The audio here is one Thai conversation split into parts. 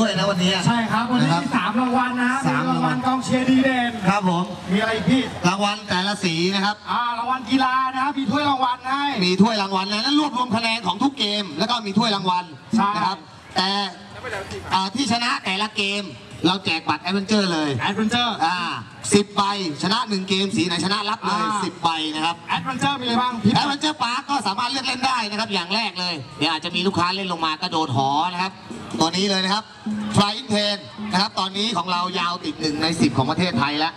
ด้วยนะวันนี้ ใช่ครับ วันนี้ะครับมีสามรางวัลนะฮะสามมีรางวัลกองเชียร์ดีเด่นครับผม มีอะไรอีกพี่รางวัลแต่ละสีนะครับอ่ารางวัลกีฬานะครับมีถ้วยรางวัลให้มีถ้วยรางวัลนะนั่นรวบรวมคะแนนของทุกเกม แล้วก็มีถ้วยรางวัลใช่นะครับ แต่อ่าที่ชนะแต่ละเกม เราแจกบัตรแอดเวนเจอร์เลยแอดเวนเจอร์อ่าสิบใบชนะหนึ่งเกมสีไหนชนะรับเลยอ่าสิบใบนะครับแอดเวนเจอร์มีอะไรบ้างพี่แอดเวนเจอร์พาร์คก็สามารถเลือกเล่นได้นะครับอย่างแรกเลยเดี๋ยวอาจจะมีลูกค้าเล่นลงมากระโดดหอนะครับตัวนี้เลยนะครับ Flying t r a i n นะครับตอนนี้ของเรายาวติดหนึ่งใน10ของประเทศไทยแล้ว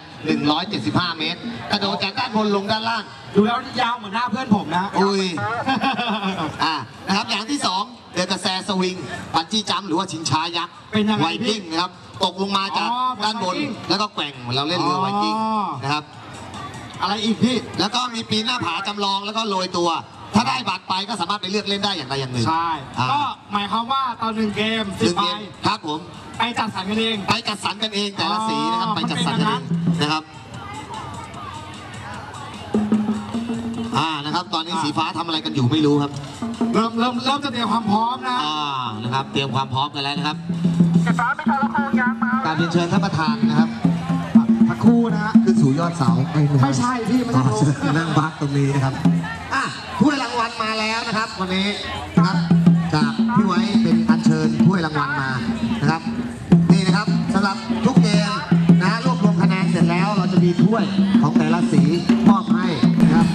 175 เมตร กระโดดจากด้านบนลงด้านล่าง ดูแล้วยาวเหมือนหน้าเพื่อนผมนะ อุ้ยอ่านะครับอย่างที่สองเดอะกระแสสวิงปันจี้จัมป์หรือว่าชิงช้ายักษ์เป็นยังไงไวพี่กิ้งนะครับ ตกลงมาจากอ๋อเป็นด้านบน ไวกิ้งแล้วก็แกว่งเหมือนเราเล่นเรือไวกิ้งอ๋อ นะครับ อะไรอีกพี่ แล้วก็มีปีนหน้าผาจำลองแล้วก็โรยตัว ถ้าได้บัตรไปก็สามารถไปเลือกเล่นได้อย่างใดอย่างหนึ่ง ใช่ อ่า ก็หมายความว่าตอนหนึ่งเกมหสิบนึ่งใบเกมครับผม ไปจัดสรรกันเอง ไปจัดสรรกันเองแต่ละสีนะครับ อ๋อ ไปจัดสรรกันเองนะครับ อ่านะครับ ตอนนี้สีฟ้าทำอะไรกันอยู่ไม่รู้ครับ เริ่มเริ่มเริ่มจะเตรียมความพร้อมนะ อ่านะครับ เตรียมความพร้อมกันแล้วนะครับ การเรียนเชิญท่านประธานนะครับสักครู่นะฮะ ขึ้นสู่ยอดเสาไม่ใช่พี่ไม่ใช่อ๋อผมนั่งพักตรงนี้นะครับอะถ้วยรางวัลมาแล้วนะครับ วันนี้นะครับจากพี่ไว้เป็นอัญเชิญถ้วยรางวัลมานะครับ นี่นะครับสำหรับทุกเกมนะรวบรวมคะแนนเสร็จแล้ว เราจะมีถ้วยของแต่ละสีมอบให้นะครับ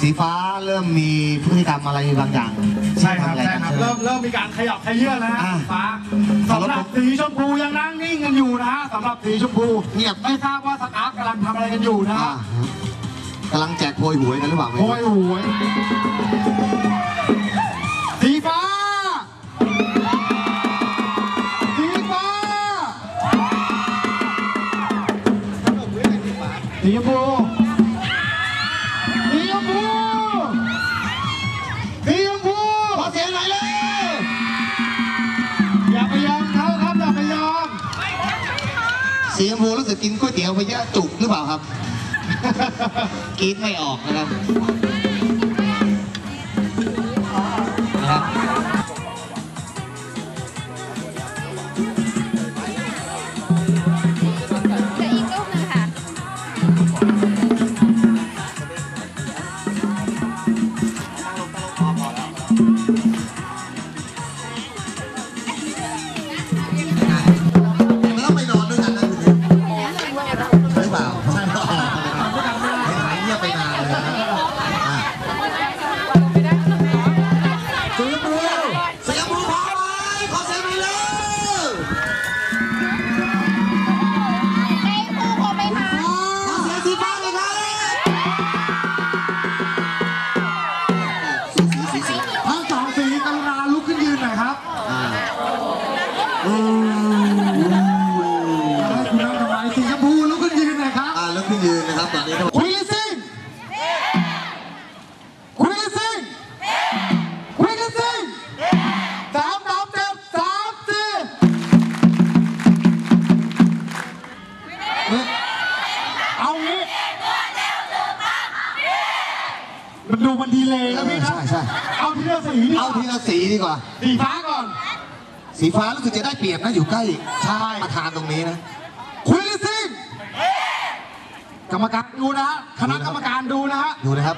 สีฟ้าเริ่มมีพฤติกรรมอะไรบางอย่าง ใช่ครับทำอะไใช่ครับกันเริ่มเริ่มมีการขยับขยื่นแล้วนะอ่าฟ้าสำหรับสีชมพูยังนั่งนิ่งกันอยู่นะสำหรับสีชมพูเงียบ ไม่ทราบว่าสตาฟกำลังทำอะไรกันอยู่นะอ่ากำลังแจกโพยหวยกันหรือเปล่าไม่รู้โอ้ยโอ้ยสีฟ้าสีฟ้าสีชมพู สีชมพูรู้สึกกินก๋วยเตี๋ยวไปเยอะจุกหรือเปล่าครับ กินไม่ออกนะครับ ใช่ใช่เอาทีละสีดีกเอาว่าทีละสีดีกว่า สีฟ้าก่อน สีฟ้ารู้สึกจะได้เปรียบนะอยู่ใกล้ใช่ ประธานตรงนี้นะคุยซิงกรรมการดูนะฮะคณะกรรมการดูนะฮะ ดูนะครับ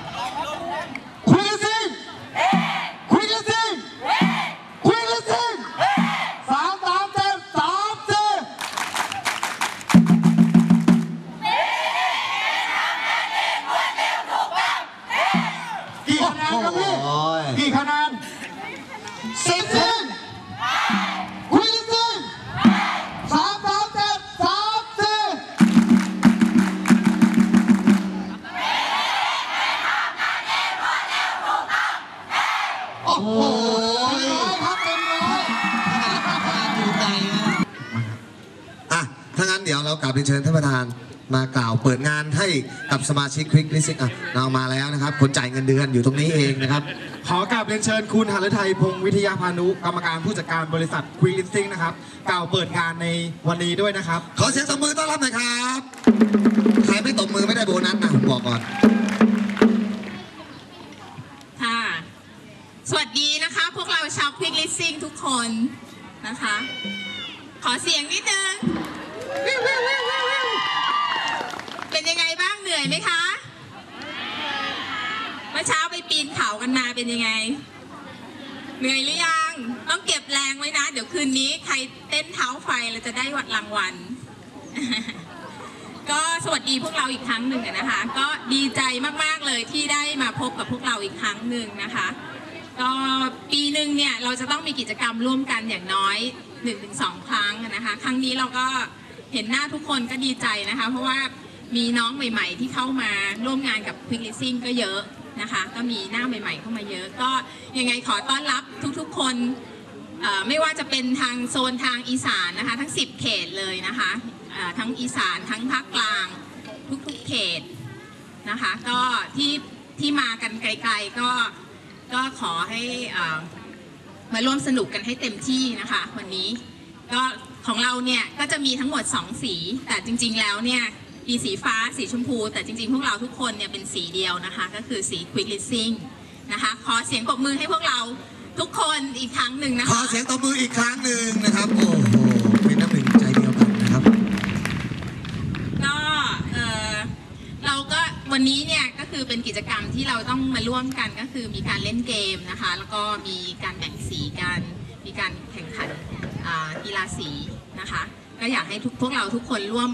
สิบสิคุยกันสิสามสามเจ็ดสามสี่โอ้โหร้อยครับเต็มร้อยอยู่ไกลนะ อะ ถ้างั้นเดี๋ยวเรากลับเรียนเชิญท่านประธานมากล่าวเปิดงานให้กับสมาชิกควิกลิสิกอะเรามาแล้วนะครับ คนจ่ายเงินเดือนอยู่ตรงนี้เองนะครับ ขอกราบเรียนเชิญคุณหฤทัยพงศ์วิทยาพานุกรรมการผู้จัดการบริษัทควีลิสซิ่งนะครับกล่าวเปิดงานในวันนี้ด้วยนะครับ ขอเสียงตบมือต้อนรับหน่อยครับ ใครไม่ตบมือไม่ได้โบนัสนะผมบอกก่อน ค่ะ สวัสดีนะคะ พวกเราชาวควิกลิสซิ่งทุกคนนะคะ ขอเสียงนิดนึงเป็นยังไงบ้างเหนื่อยไหมคะเมื่อเช้าไปปีนเขากันมาเป็นยังไง เหนื่อยหรือยัง ต้องเก็บแรงไว้นะ เดี๋ยวคืนนี้ใครเต้นเท้าไฟเราจะได้วัดรางวัล ก็สวัสดีพวกเราอีกครั้งหนึ่งนะคะ ก็ดีใจมากๆเลยที่ได้มาพบกับพวกเราอีกครั้งหนึ่งนะคะ ก็ปีหนึ่งเนี่ยเราจะต้องมีกิจกรรมร่วมกันอย่างน้อย1นถึงสครั้งนะคะ ครั้งนี้เราก็เห็นหน้าทุกคนก็ดีใจนะคะ เพราะว่ามีน้องใหม่ ๆ ที่เข้ามาร่วมงานกับ Quick Leasing ก็เยอะ นะคะ ก็มีหน้าใหม่ ๆ เข้ามาเยอะ ก็ยังไงขอต้อนรับทุกๆ คนไม่ว่าจะเป็นทางโซนทางอีสานนะคะ ทั้ง 10 เขตเลยนะคะทั้งอีสานทั้งภาคกลางทุกๆเขตนะคะ ก็ที่ที่มากันไกลๆก็ก็ขอให้เอ่อมาร่วมสนุกกันให้เต็มที่นะคะ วันนี้ก็ของเราเนี่ยก็จะมีทั้งหมด 2 สี แต่จริงๆแล้วเนี่ย มีสีฟ้าสีชมพู แต่จริงๆ พวกเราทุกคนเนี่ยเป็นสีเดียวนะคะ ก็คือสี Quick Leasing นะคะ ขอเสียงปรบมือให้พวกเราทุกคนอีกครั้งหนึ่งนะคะขอเสียงตบมืออีกครั้งหนึ่งนะครับ โอ้โหเป็นน้ำหนึ่งใจเดียวกันนะครับ ก็เอ่อเราก็วันนี้เนี่ยก็คือเป็นกิจกรรมที่เราต้องมาร่วมกันก็คือมีการเล่นเกมนะคะ แล้วก็มีการแบ่งสีกันมีการแข่งขันอ่ากีฬาสีนะคะ ก็อยากให้ทุกพวกเราทุกคนร่วม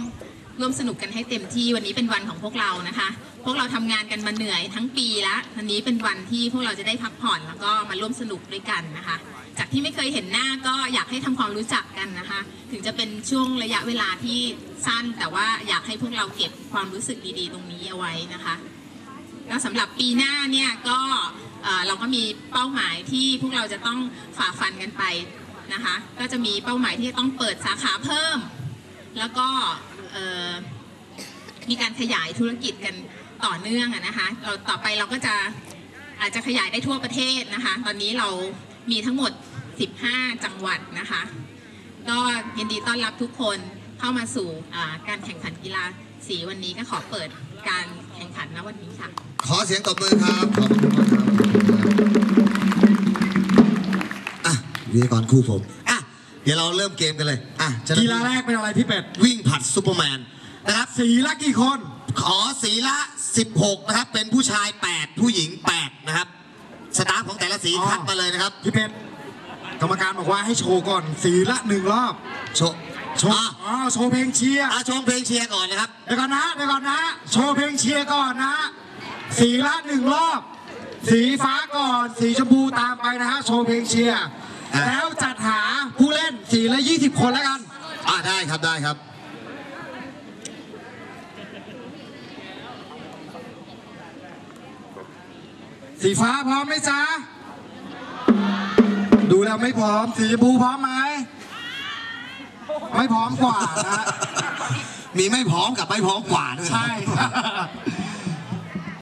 ร่วมสนุกกันให้เต็มที่วันนี้เป็นวันของพวกเรานะคะ พวกเราทำงานกันมาเหนื่อยทั้งปีแล้ววันนี้เป็นวันที่พวกเราจะได้พักผ่อนแล้วก็มาร่วมสนุกด้วยกันนะคะ จากที่ไม่เคยเห็นหน้าก็อยากให้ทำความรู้จักกันนะคะ ถึงจะเป็นช่วงระยะเวลาที่สั้น แต่ว่าอยากให้พวกเราเก็บความรู้สึกดีๆ ตรงนี้เอาไว้นะคะแล้วสำหรับปีหน้าเนี่ยก็เอ่อเราก็มีเป้าหมายที่พวกเราจะต้องฝ่าฟันกันไปนะคะ ก็จะมีเป้าหมายที่จะต้องเปิดสาขาเพิ่ม แล้วก็ มีการขยายธุรกิจกันต่อเนื่องนะคะเราต่อไปเราก็จะอาจจะขยายได้ทั่วประเทศนะคะ ตอนนี้เรามีทั้งหมด 15 จังหวัดนะคะ ก็ยินดีต้อนรับทุกคนเข้ามาสู่การแข่งขันกีฬาสีวันนี้ก็ขอเปิดการแข่งขันณวันนี้ค่ะ ขอเสียงตบมือครับขอบคุณครับอะวิทยากรคู่ผม ดี๋ยวเราเริ่มเกมกันเลยอะจะกีฬาแรกเป็นอะไรพี่เป็ดวิ่งผลัดซูเปอร์แมนนะครับสีละกี่คน ขอสีละ 16 นะครับ เป็นผู้ชาย 8 ผู้หญิง 8 นะครับ สตาฟของแต่ละสีอ๋อคัดมาเลยนะครับ พี่เป็ดกรรมการบอกว่าให้โชว์ก่อนสีละหนึ่งรอบ โชว์โชว์อะอ๋อโชว์เพลงเชียร์อะโชว์เพลงเชียร์ก่อนนะครับเดี๋ยวก่อนนะเดี๋ยวก่อนนะ โชว์เพลงเชียร์ก่อนนะ สีละหนึ่งรอบ สีฟ้าก่อน สีชมพูตามไปนะฮะโชว์เพลงเชียร์ อะแล้วจัดหาผู้เล่นสีละ20คนแล้วกัน อะได้ครับได้ครับ สีฟ้าพร้อมไหมจ๊ะ ดูแล้วไม่พร้อม สีชมพูพร้อมไหม ไม่พร้อมกว่านะ มีไม่พร้อมกับไม่พร้อมกว่าด้วยใช่